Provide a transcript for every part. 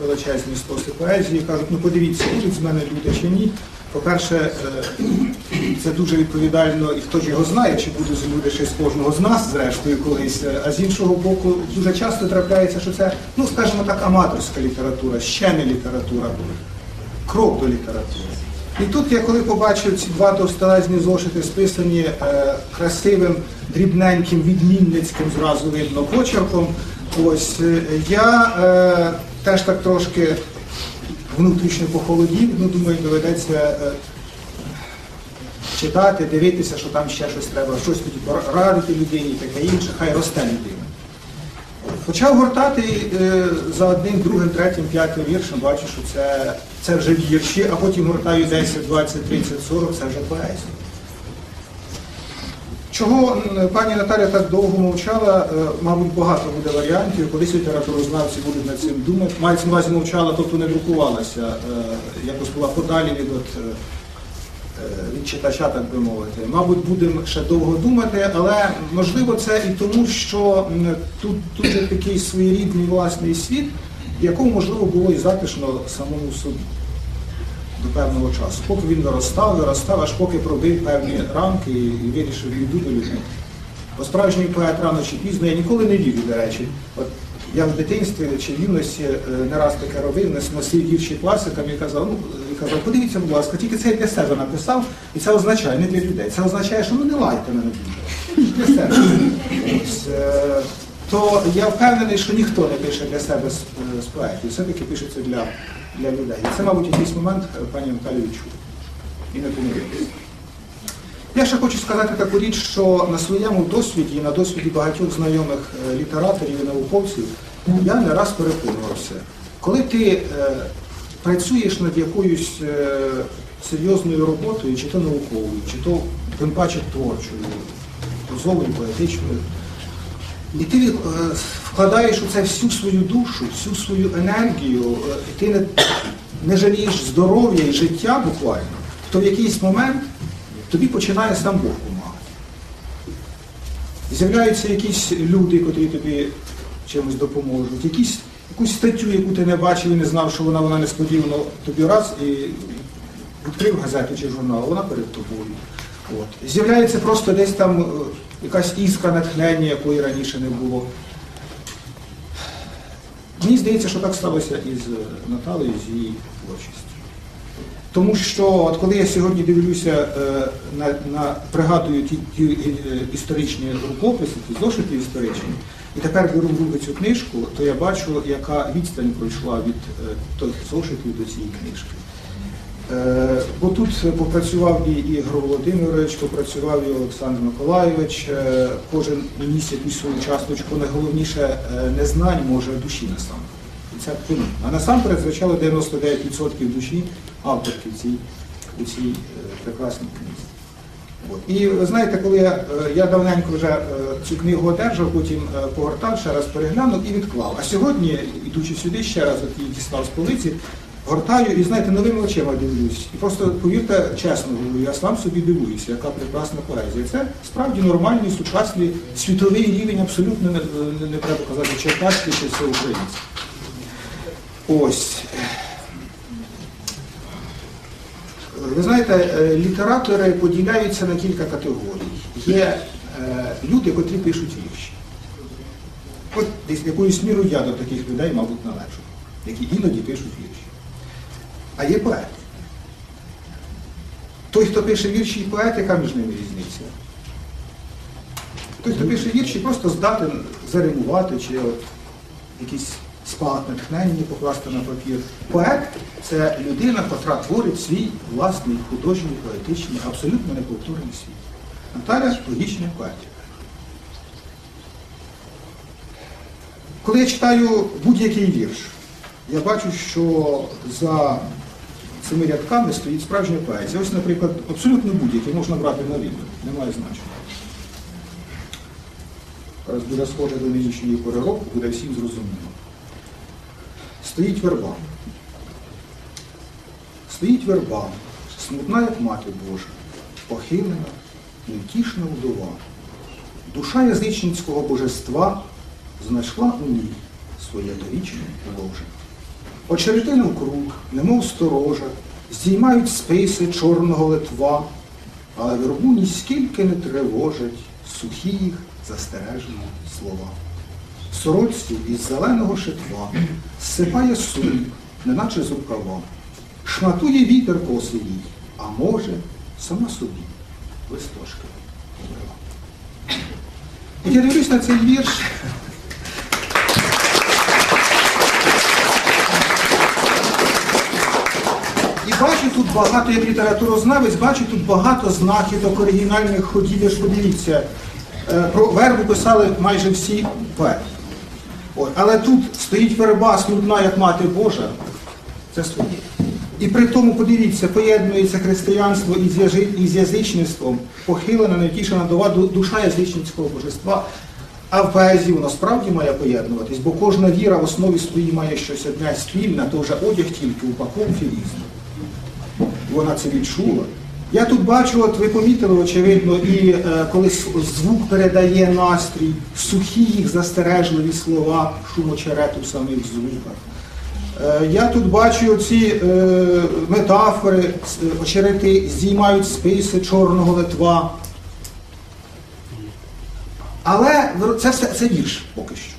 величезні стоси поезії, кажуть, ну подивіться, будуть з мене люди чи ні. По-перше, е, це дуже відповідально, і хто ж його знає, чи будуть люди ще з кожного з нас, зрештою, колись. Е, А з іншого боку, дуже часто трапляється, що це, ну скажімо так, аматорська література, ще не література, крок до літератури. І тут я коли побачив ці два товстелезні зошити, списані е, красивим, дрібненьким, відмінницьким, зразу видно почерком, ось е, я е, теж так трошки внутрішньо похолодів, ну думаю, доведеться е, читати, дивитися, що там ще щось треба, щось тоді порадити людині і таке інше, хай росте людина. Почав гортати е, за одним, другим, третім, п'ятим віршем, бачу, що це, це вже вірші, а потім гортаю 10, 20, 30, 40, це вже поезія. Чого пані Наталя так довго мовчала, е, мабуть, багато буде варіантів, колись літературознавці будуть над цим думати. Мається на увазі мовчала, тобто не друкувалася, е, якось була подалі від, от, е, від читача, так би мовити. Мабуть, будемо ще довго думати, але можливо це і тому, що тут дуже такий своєрідний власний світ, в якому можливо було і затишно самому собі до певного часу. Поки він виростав, виростав, аж поки пробив певні рамки і, вирішив йду до людей. Бо справжній поет рано чи пізно, я ніколи не вірю, до речі. От я в дитинстві чи в юності е, не раз таке робив, нес- носив вірші класикам і казав, ну, і казав, подивіться, будь ласка, тільки це я для себе написав, і це означає, не для людей. Це означає, що ну не лайте мене. Для себе. Ось, е, то я впевнений, що ніхто не пише для себе з, е, з поетів, все-таки пишеться для, для людей. І це, мабуть, якийсь момент е, пані Наталію чув. І не помилитися. Я ще хочу сказати таку річ, що на своєму досвіді на досвіді багатьох знайомих е, літераторів і науковців я не раз переконувався, коли ти е, працюєш над якоюсь е, серйозною роботою, чи то науковою, чи то тим паче творчою, прозовою, поетичною, і ти е, вкладаєш у це всю свою душу, всю свою енергію, е, ти не, не жалієш здоров'я і життя буквально, то в якийсь момент тобі починає сам Бог допомагати. З'являються якісь люди, котрі тобі чимось допоможуть, якісь, якусь статтю, яку ти не бачив і не знав, що вона, вона несподівано тобі раз і відкрив газету чи журнал, вона перед тобою. От. З'являється просто десь там е, якась іскра натхнення, якої раніше не було. Мені здається, що так сталося і з Наталею, з її творчістю. Тому що от коли я сьогодні дивлюся, е, на, на, пригадую ті, ті е, історичні рукописи, ті зошити історичні, і тепер беру в руки цю книжку, то я бачу, яка відстань пройшла від е, тих зошитів до цієї книжки. Е, Бо тут попрацював і Ігор Володимирович, попрацював і Олександр Миколайович, е, кожен ніс якусь свою часточку, найголовніше е, не знань, може, душі насамперед. І це помітно. А насамперед, звичайно, 99% душі авторки в цій, у цій прекрасній книзі. І ви знаєте, коли я, я давненько вже цю книгу одержав, потім погортав, ще раз переглянув і відклав. А сьогодні, ідучи сюди, ще раз от її дістав з полиці, гортаю і знаєте, новими очима дивлюсь. І просто повірте, чесно говорю, я сам собі дивуюся, яка прекрасна поезія. Це справді нормальний, сучасний, світовий рівень, абсолютно не, не, не треба казати черкаський чи всеукраїнський. Ось. Ви знаєте, е, літератори поділяються на кілька категорій. Є е, люди, котрі пишуть вірші. От десь якоюсь мірою я до таких людей, мабуть, належу, які іноді пишуть вірші. А є поети. Той, хто пише вірші і поет, яка між ними різниця? Той, хто пише вірші, просто здатен заримувати чи от якийсь спад натхнення покласти на папір. Поет це людина, котра творить свій власний художній, поетичний, абсолютно неповторний світ. Наталя логічний поет. Коли я читаю будь-який вірш, я бачу, що за цими рядками стоїть справжня поезія. Ось, наприклад, абсолютно будь-який можна брати на відео, немає значення. Зараз буде схоже до нинішньої пори року, буде всім зрозуміло. Стоїть верба. Стоїть верба, смутна, як мати Божа, похилена, невтішна вдова. Душа язичницького божества знайшла у ній своє довічне ложе. Очеретину круг, немов сторожа, здіймають списи чорного литва, але вербу ніскільки не тривожать сухі їх застережені слова. Сорочці із зеленого шитва сипає сум, неначе з рукава, шматує вітер коси їй, а може, сама собі листочки обрила. От я дивлюсь на цей вірш. Бачу тут багато, як літературознавець, бачу тут багато знахідок оригінальних ходів. Ви ж подивіться, е, про вербу писали майже всі поети. Але тут стоїть верба смутна, як мати Божа. Це своє. І при тому, подивіться, поєднується християнство із, язичництвом, похилена, невтішена дова душа язичницького божества. А в поезії воно справді має поєднуватись, бо кожна віра в основі своїй має щось одне спільне, то вже одяг тільки упаковки різні. Вона це відчула. Я тут бачу, от ви помітили, очевидно, і е, коли звук передає настрій, сухі їх застережливі слова, шум очерету в самих звуках. Е, Я тут бачу ці е, метафори, очерети здіймають списи чорного литва. Але це все це вірш поки що.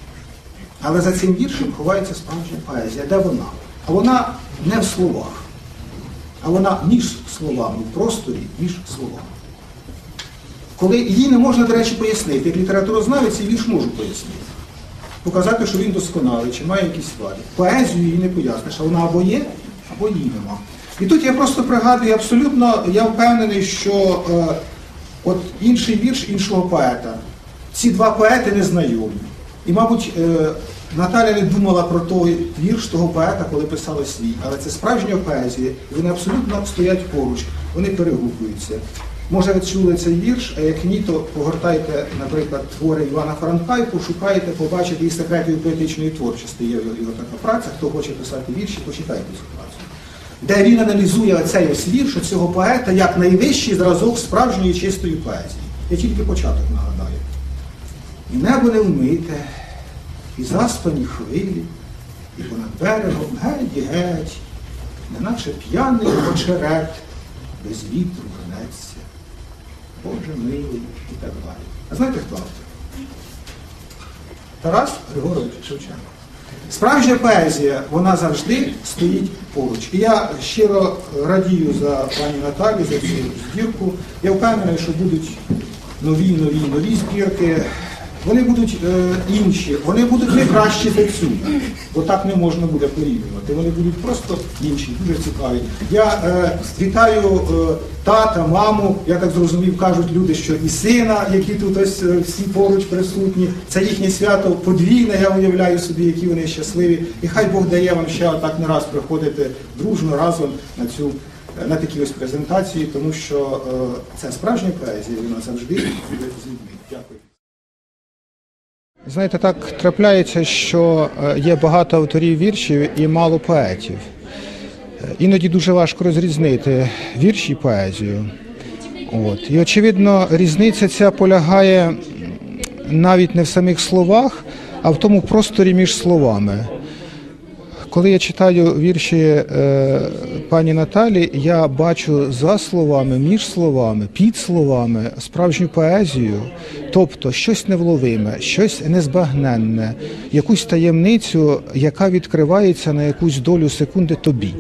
Але за цим віршем ховається справжня поезія. Де вона? А вона не в словах, а вона між словами, в просторі між словами. Коли її не можна, до речі, пояснити, як літературознавець цей вірш можу пояснити. Показати, що він досконалий, чи має якісь вади. Поезію її не поясниш, а вона або є, або її нема. І тут я просто пригадую, абсолютно я впевнений, що е, от інший вірш іншого поета. Ці два поети не знайомі. І, мабуть, е, Наталя не думала про той вірш того поета, коли писала свій. Але це справжня поезія, і вони абсолютно стоять поруч, вони перегукуються. Може, ви чули цей вірш, а як ні, то погортайте, наприклад, твори Івана Франка і пошукайте, побачите і секретів поетичної творчості. Є його така праця, хто хоче писати вірші, почитайте цю працю. Де він аналізує оцей ось вірш цього поета як найвищий зразок справжньої чистої поезії. Я тільки початок нагадаю. І небо не вмите, і заспані хвилі, і понад берегом геть-геть, неначе п'яний очерет, без вітру гнеться. Боже милий і так далі. А знаєте хто автор? Тарас Григорович Шевченко. Справжня поезія, вона завжди стоїть поруч. І я щиро радію за пані Наталі, за цю збірку. Я впевнений, що будуть нові, нові, нові збірки. Вони будуть е, інші, вони будуть не кращі за цю, бо так не можна буде порівнювати. Вони будуть просто інші, дуже цікаві. Я е, вітаю е, тата, маму, я так зрозумів, кажуть люди, що і сина, які тут ось е, всі поруч присутні. Це їхнє свято подвійне, я уявляю собі, які вони щасливі. І хай Бог дає вам ще отак не раз приходити дружно разом на цю на такі ось презентації, тому що е, це справжня поезія, вона завжди буде з людьми. Дякую. Знаєте, так трапляється, що е, є багато авторів віршів і мало поетів. Е, Іноді дуже важко розрізнити вірш і поезію. От. І очевидно, різниця ця полягає навіть не в самих словах, а в тому просторі між словами. Коли я читаю вірші е, пані Наталі, я бачу за словами, між словами, під словами справжню поезію, тобто щось невловиме, щось незбагненне, якусь таємницю, яка відкривається на якусь долю секунди тобі.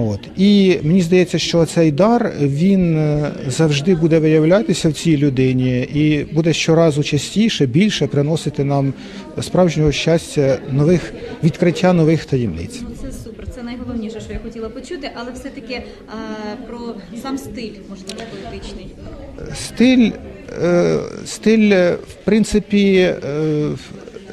От і мені здається, що цей дар він е, завжди буде виявлятися в цій людині і буде щоразу частіше, більше приносити нам справжнього щастя, нових відкриття нових таємниць. Ну, Це супер, це найголовніше, що я хотіла почути, але все-таки е, про сам стиль, можливо, поетичний. Стиль, е, стиль, в принципі,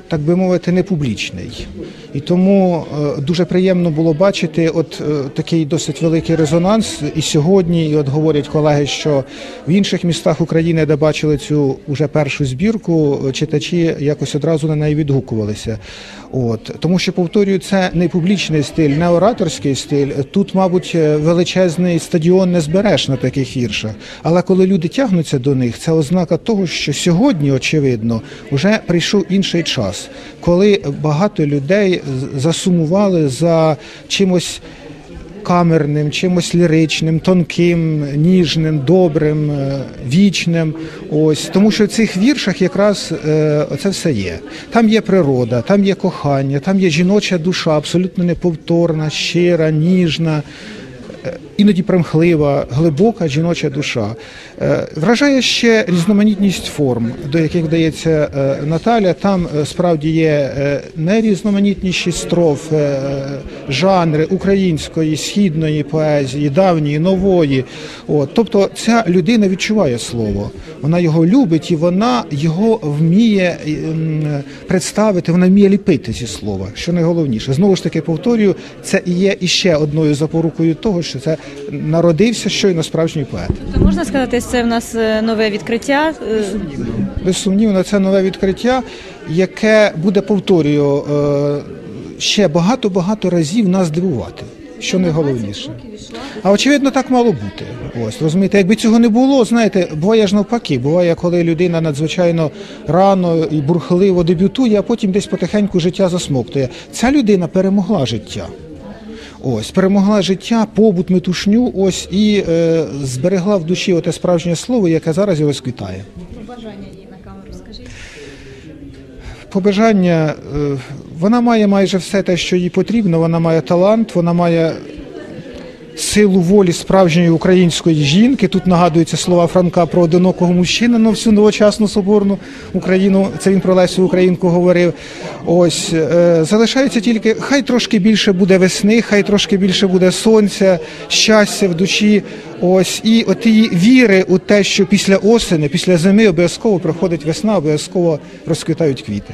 так би мовити, не публічний. І тому е, дуже приємно було бачити от е, такий досить великий резонанс. І сьогодні, і от говорять колеги, що в інших містах України, де бачили цю уже першу збірку, е, читачі якось одразу на неї відгукувалися. От тому, що повторюю, це не публічний стиль, не ораторський стиль. Тут, мабуть, величезний стадіон не збереш на таких віршах. Але коли люди тягнуться до них, це ознака того, що сьогодні, очевидно, вже прийшов інший час, коли багато людей засумували за чимось камерним, чимось ліричним, тонким, ніжним, добрим, е, вічним. Ось тому, що в цих віршах якраз е, це все є. Там є природа, там є кохання, там є жіноча душа, абсолютно неповторна, щира, ніжна. Е, Іноді примхлива, глибока жіноча душа. Е, Вражає ще різноманітність форм, до яких вдається е, Наталя. Там справді є найрізноманітніші строф, жанри української, східної поезії, давньої, нової. От, тобто ця людина відчуває слово, вона його любить і вона його вміє представити, вона вміє ліпити зі слова, що найголовніше. Знову ж таки повторюю, це є іще одною запорукою того, що це народився щойно справжній поет. То можна сказати, це в нас е, нове відкриття. е, Безсумнівно, це нове відкриття, яке буде, повторюю, е, ще багато-багато разів нас дивувати. Що найголовніше. А очевидно, так мало бути. Ось розумієте, якби цього не було, знаєте, буває ж навпаки. Буває, коли людина надзвичайно рано і бурхливо дебютує, а потім десь потихеньку життя засмоктує. Ця людина перемогла життя. Ось перемогла життя, побут, метушню, ось і е, зберегла в душі оте справжнє слово, яке зараз і розквітає. Побажання їй на камеру, скажіть. побажання, е, вона має майже все те, що їй потрібно. Вона має талант, вона має силу волі справжньої української жінки. Тут нагадуються слова Франка про одинокого мужчину на всю новочасну соборну Україну. Це він про Лесю Українку говорив. Ось е, залишається тільки, хай трошки більше буде весни, хай трошки більше буде сонця, щастя в душі. Ось і от її віри у те, що після осені, після зими обов'язково приходить весна, обов'язково розквітають квіти.